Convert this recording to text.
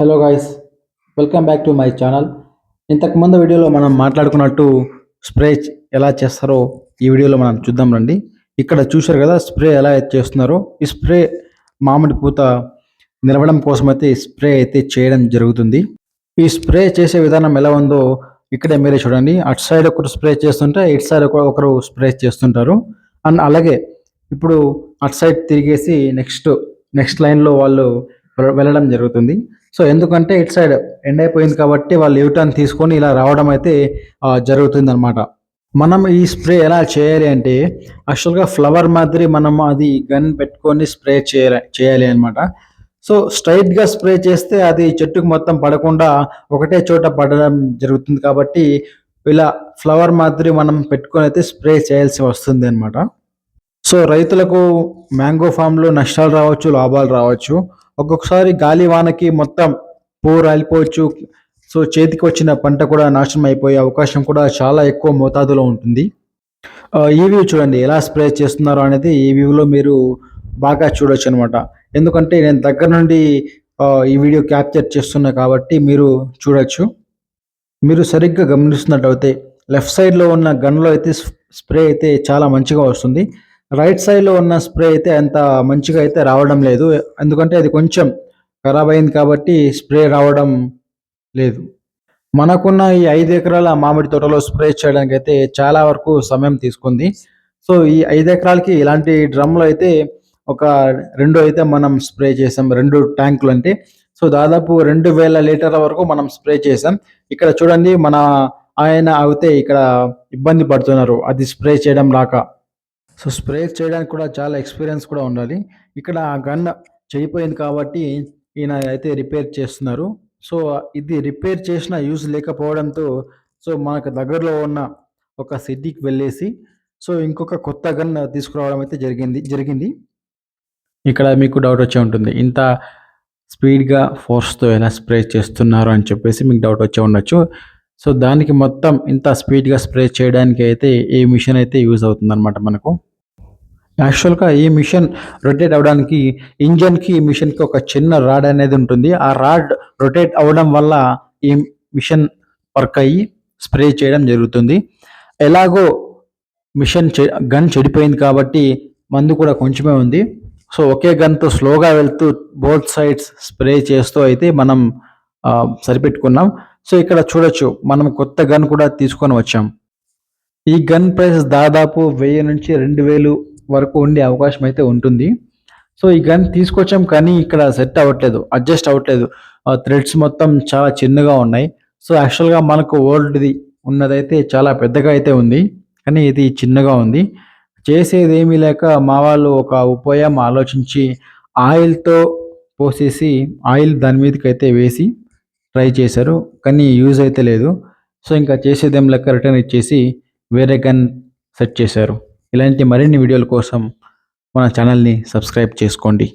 Hello guys welcome back to my channel ఇంతకుముందు వీడియోలో మనం మాట్లాడుకున్నట్టు స్ప్రే ఎలా చేస్తారో ఈ వీడియోలో మనం చూద్దాం రండి. ఇక్కడ చూశారు కదా స్ప్రే ఎలా చేస్తున్నారో. ఈ స్ప్రే మామిడి పూత నిలవడం కోసం అయితే స్ప్రే అయితే చేయడం జరుగుతుంది. ఈ స్ప్రే చేసే విధానం ఎలా ఉందో ఇక్కడే మీరే చూడండి. అటు సైడ్ ఒకరు స్ప్రే చేస్తుంటే ఇటు సైడ్ ఒకరు స్ప్రే చేస్తుంటారు. అండ్ అలాగే ఇప్పుడు అటు సైడ్ తిరిగేసి నెక్స్ట్ నెక్స్ట్ లైన్లో వాళ్ళు వెళ్ళడం జరుగుతుంది. సో ఎందుకంటే ఇటు సైడ్ ఎండ్ అయిపోయింది కాబట్టి వాళ్ళు యూటర్న్ తీసుకొని ఇలా రావడం అయితే జరుగుతుంది అనమాట మనం ఈ స్ప్రే ఎలా చేయాలి అంటే యాక్చువల్గా ఫ్లవర్ మాదిరి మనం అది గన్ పెట్టుకొని స్ప్రే చేయాలి చేయాలి అనమాట సో స్ట్రైట్గా స్ప్రే చేస్తే అది చెట్టుకు మొత్తం పడకుండా ఒకటే చోట పడడం జరుగుతుంది కాబట్టి ఇలా ఫ్లవర్ మాదిరి మనం పెట్టుకొని అయితే స్ప్రే చేయాల్సి వస్తుంది అనమాట సో రైతులకు మ్యాంగో ఫామ్లో నష్టాలు రావచ్చు లాభాలు రావచ్చు. ఒక్కొక్కసారి గాలి వానకి మొత్తం పువ్వు రాలిపోవచ్చు సో చేతికి వచ్చిన పంట కూడా నాశనం అయిపోయే అవకాశం కూడా చాలా ఎక్కువ మోతాదులో ఉంటుంది. ఈ వ్యూ చూడండి ఎలా స్ప్రే చేస్తున్నారో అనేది ఈ వ్యూలో మీరు బాగా చూడొచ్చు అనమాట ఎందుకంటే నేను దగ్గర నుండి ఈ వీడియో క్యాప్చర్ చేస్తున్నా కాబట్టి మీరు చూడొచ్చు. మీరు సరిగ్గా గమనిస్తున్నట్టయితే లెఫ్ట్ సైడ్లో ఉన్న గన్లో అయితే స్ప్రే అయితే చాలా మంచిగా వస్తుంది. రైట్ సైడ్లో ఉన్న స్ప్రే అయితే అంత మంచిగా అయితే రావడం లేదు. ఎందుకంటే అది కొంచెం ఖరాబ్ అయింది కాబట్టి స్ప్రే రావడం లేదు. మనకున్న ఈ ఐదు ఎకరాల మామిడి తోటలో స్ప్రే చేయడానికి అయితే చాలా వరకు సమయం తీసుకుంది. సో ఈ ఐదు ఎకరాలకి ఇలాంటి డ్రమ్లు అయితే ఒక రెండు అయితే మనం స్ప్రే చేసాం. రెండు ట్యాంకులు అంటే. సో దాదాపు రెండు వేల లీటర్ల వరకు మనం స్ప్రే చేసాం. ఇక్కడ చూడండి మన ఆయన అయితే ఇక్కడ ఇబ్బంది పడుతున్నారు. అది స్ప్రే చేయడం రాక. సో స్ప్రే చేయడానికి కూడా చాలా ఎక్స్పీరియన్స్ కూడా ఉండాలి. ఇక్కడ ఆ గన్ చెడిపోయింది కాబట్టి ఈయన అయితే రిపేర్ చేస్తున్నారు. సో ఇది రిపేర్ చేసిన యూజ్ లేకపోవడంతో సో మనకు దగ్గరలో ఉన్న ఒక సిటీకి వెళ్ళేసి సో ఇంకొక కొత్త గన్ తీసుకురావడం అయితే జరిగింది జరిగింది. ఇక్కడ మీకు డౌట్ వచ్చే ఉంటుంది. ఇంత స్పీడ్గా ఫోర్స్తో ఎలా స్ప్రే చేస్తున్నారు అని చెప్పేసి మీకు డౌట్ వచ్చే ఉండొచ్చు. సో దానికి మొత్తం ఇంత స్పీడ్గా స్ప్రే చేయడానికి అయితే ఈ మిషన్ అయితే యూజ్ అవుతుందన్నమాట మనకు. యాక్చువల్గా ఈ మిషన్ రొటేట్ అవ్వడానికి ఇంజన్కి ఈ మిషన్కి ఒక చిన్న రాడ్ అనేది ఉంటుంది. ఆ రాడ్ రొటేట్ అవ్వడం వల్ల ఈ మిషన్ వర్క్ అయ్యి స్ప్రే చేయడం జరుగుతుంది. ఎలాగో మిషన్ చె గన్ చెడిపోయింది కాబట్టి మందు కూడా కొంచెమే ఉంది. సో ఒకే గన్తో స్లోగా వెళ్తూ బోత్ సైడ్స్ స్ప్రే చేస్తూ అయితే మనం సరిపెట్టుకున్నాం. సో ఇక్కడ చూడొచ్చు మనం కొత్త గన్ కూడా తీసుకొని వచ్చాం. ఈ గన్ ప్రైస్ దాదాపు వెయ్యి నుంచి రెండు వేలు వరకు ఉండే అవకాశం అయితే ఉంటుంది. సో ఈ గన్ తీసుకొచ్చాం కానీ ఇక్కడ సెట్ అవ్వట్లేదు అడ్జస్ట్ అవ్వట్లేదు. థ్రెడ్స్ మొత్తం చాలా చిన్నగా ఉన్నాయి. సో యాక్చువల్గా మనకు ఓల్డ్ది ఉన్నదైతే చాలా పెద్దగా అయితే ఉంది కానీ ఇది చిన్నగా ఉంది. చేసేది ఏమీ లేక మా వాళ్ళు ఒక ఉపాయం ఆలోచించి ఆయిల్తో పోసేసి ఆయిల్ దాని మీదకి అయితే వేసి ట్రై చేశారు కానీ యూజ్ అయితే లేదు. సో ఇంకా చేసేదేం లెక్క రిటర్న్ ఇచ్చేసి వేరే గన్ సెట్ చేశారు. ఇలాంటి మరిన్ని వీడియోల కోసం మన ఛానల్ని సబ్స్క్రైబ్ చేసుకోండి.